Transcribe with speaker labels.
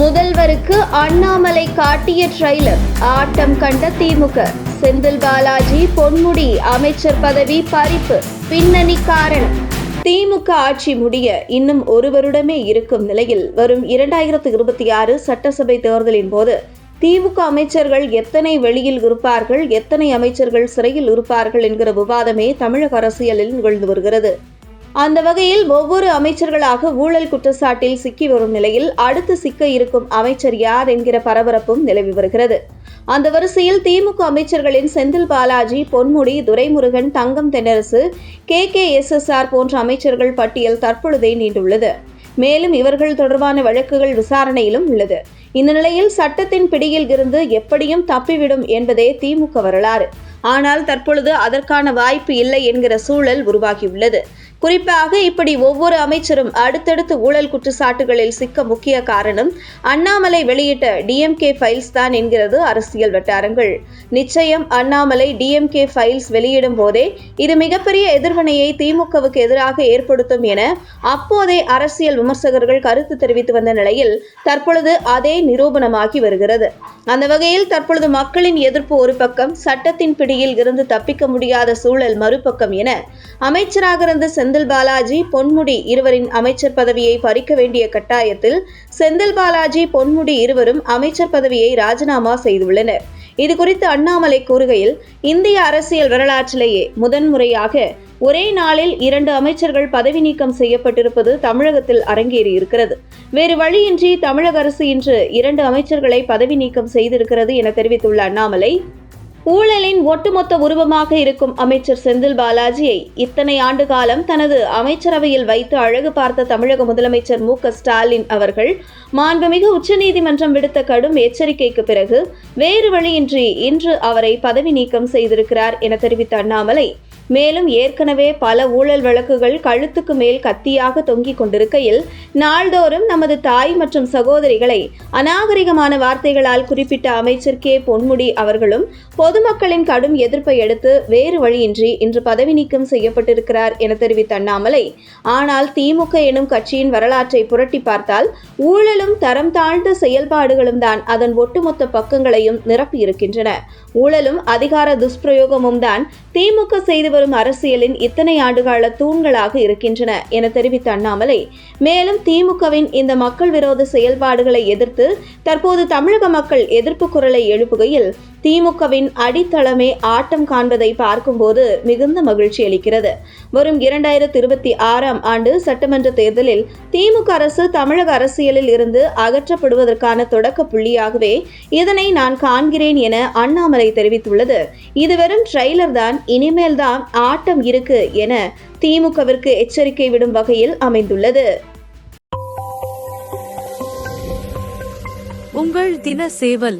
Speaker 1: முதல்வருக்கு அண்ணாமலை காட்டிய ட்ரெய்லர் ஆட்டம் கண்ட திமுக. செந்தில் பாலாஜி பொன்முடி அமைச்சர் பதவி பறிப்பு. பின்னணி காரணம். திமுக ஆட்சி முடிய இன்னும் ஒரு வருடமே இருக்கும் நிலையில் வரும் இரண்டாயிரத்து இருபத்தி ஆறு சட்டசபை தேர்தலின் போது திமுக அமைச்சர்கள் எத்தனை வெளியில் இருப்பார்கள் எத்தனை அமைச்சர்கள் சிறையில் இருப்பார்கள் என்கிற விவாதமே தமிழக அரசியலில் நிகழ்ந்து வருகிறது. அந்த வகையில் ஒவ்வொரு அமைச்சர்களாக ஊழல் குற்றச்சாட்டில் சிக்கி வரும் நிலையில் அடுத்து சிக்க இருக்கும் அமைச்சர் யார் என்கிற பரபரப்பும் நிலவி வருகிறது. அந்த வரிசையில் திமுக அமைச்சர்களின் Senthil Balaji Ponmudi Duraimurugan Thangam Thennarasu K. K. S. S. R. போன்ற அமைச்சர்கள் பட்டியல் தற்பொழுதே நீண்டுள்ளது. மேலும் இவர்கள் தொடர்பான வழக்குகள் விசாரணையிலும் உள்ளது. இந்த நிலையில் சட்டத்தின் பிடியில் இருந்து எப்படியும் தப்பிவிடும் என்பதே திமுக வரலாறு. ஆனால் தற்பொழுது அதற்கான வாய்ப்பு இல்லை என்கிற சூழல் உருவாகியுள்ளது. குறிப்பாக இப்படி ஒவ்வொரு அமைச்சரும் அடுத்தடுத்து ஊழல் குற்றச்சாட்டுகளில் சிக்க முக்கிய காரணம் அண்ணாமலை வெளியிட்ட டிஎம்கே ஃபைல்ஸ் தான் என்கிறது அரசியல் வட்டாரங்கள். நிச்சயம் அண்ணாமலை டிஎம்கே ஃபைல்ஸ் வெளியிடும் போதே இது மிகப்பெரிய எதிர்வினையை திமுகவுக்கு எதிராக ஏற்படுத்தும் என அப்போதே அரசியல் விமர்சகர்கள் கருத்து தெரிவித்து வந்த நிலையில் தற்பொழுது அதே நிரூபணமாகி வருகிறது. அந்த வகையில் தற்பொழுது மக்களின் எதிர்ப்பு ஒரு பக்கம் சட்டத்தின் பிடியில் இருந்து தப்பிக்க முடியாத சூழல் மறுபக்கம் என அமைச்சராக இருந்து இருந்த செந்தில் பாலாஜி பொன்முடி இருவரின் அமைச்சர் பதவியை பறிக்க வேண்டிய கட்டாயத்தில் செந்தில் பாலாஜி பொன்முடி இருவரும் அமைச்சர் பதவியை ராஜினாமா செய்துள்ளனர். இதுகுறித்து அண்ணாமலை கூறுகையில் இந்திய அரசியல் வரலாற்றிலேயே முதன்முறையாக ஒரே நாளில் இரண்டு அமைச்சர்கள் பதவி நீக்கம் செய்யப்பட்டிருப்பது தமிழகத்தில் அரங்கேறியிருக்கிறது. வேறு வழியின்றி தமிழக அரசு இன்று இரண்டு அமைச்சர்களை பதவி நீக்கம் செய்திருக்கிறது என தெரிவித்துள்ள அண்ணாமலை ஊழலின் ஒட்டுமொத்த உருவமாக இருக்கும் அமைச்சர் செந்தில் பாலாஜியை இத்தனை ஆண்டு காலம் தனது அமைச்சரவையில் வைத்து அழகு பார்த்த தமிழக முதலமைச்சர் மு ஸ்டாலின் அவர்கள் மாண்புமிகு உச்சநீதிமன்றம் விடுத்த கடும் எச்சரிக்கைக்கு பிறகு வேறு வழியின்றி இன்று அவரை பதவி நீக்கம் செய்திருக்கிறார் என தெரிவித்த அண்ணாமலை மேலும் ஏற்கனவே பல ஊழல் வழக்குகள் கழுத்துக்கு மேல் கத்தியாக தொங்கிக் கொண்டிருக்கையில் நாள்தோறும் நமது தாய் மற்றும் சகோதரிகளை அநாகரிகமான வார்த்தைகளால் குறிப்பிட்ட அமைச்சர் கே. பொன்முடி அவர்களும் பொதுமக்களின் கடும் எதிர்ப்பை அடுத்து வேறு வழியின்றி இன்று பதவி நீக்கம் செய்யப்பட்டிருக்கிறார் என தெரிவித்த அண்ணாமலை ஆனால் திமுக எனும் கட்சியின் வரலாற்றை புரட்டி பார்த்தால் ஊழலும் தரம் தாழ்ந்த செயல்பாடுகளும் தான் அதன் ஒட்டுமொத்த பக்கங்களையும் நிரப்பியிருக்கின்றன. ஊழலும் அதிகார துஷ்பிரயோகமும் தான் திமுக செய்து வரும் அரசியலின் இத்தனை ஆண்டுகால தூண்களாக இருக்கின்றன என தெரிவித்த அண்ணாமலை மேலும் திமுகவின் இந்த மக்கள் விரோத செயல்பாடுகளை எதிர்த்து தற்போது தமிழக மக்கள் எதிர்ப்பு குரலை எழுப்புகையில் திமுகவின் அடித்தளமே ஆட்டம் காண்பதை பார்க்கும்போது மிகுந்த மகிழ்ச்சி அளிக்கிறது. வரும் இரண்டாயிரத்தி இருபத்தி ஆறாம் ஆண்டு சட்டமன்ற தேர்தலில் திமுக அரசு தமிழக அரசியலில் இருந்து அகற்றப்படுவதற்கான தொடக்க புள்ளியாகவே இதனை நான் காண்கிறேன் என அண்ணாமலை தெரிவித்துள்ளது. இது வெறும் ட்ரெய்லர் தான் இனிமேல் தான் ஆட்டம் இருக்கு என திமுகவிற்கு எச்சரிக்கை விடும் வகையில் அமைந்துள்ளது.
Speaker 2: உங்கள் தின சேவல்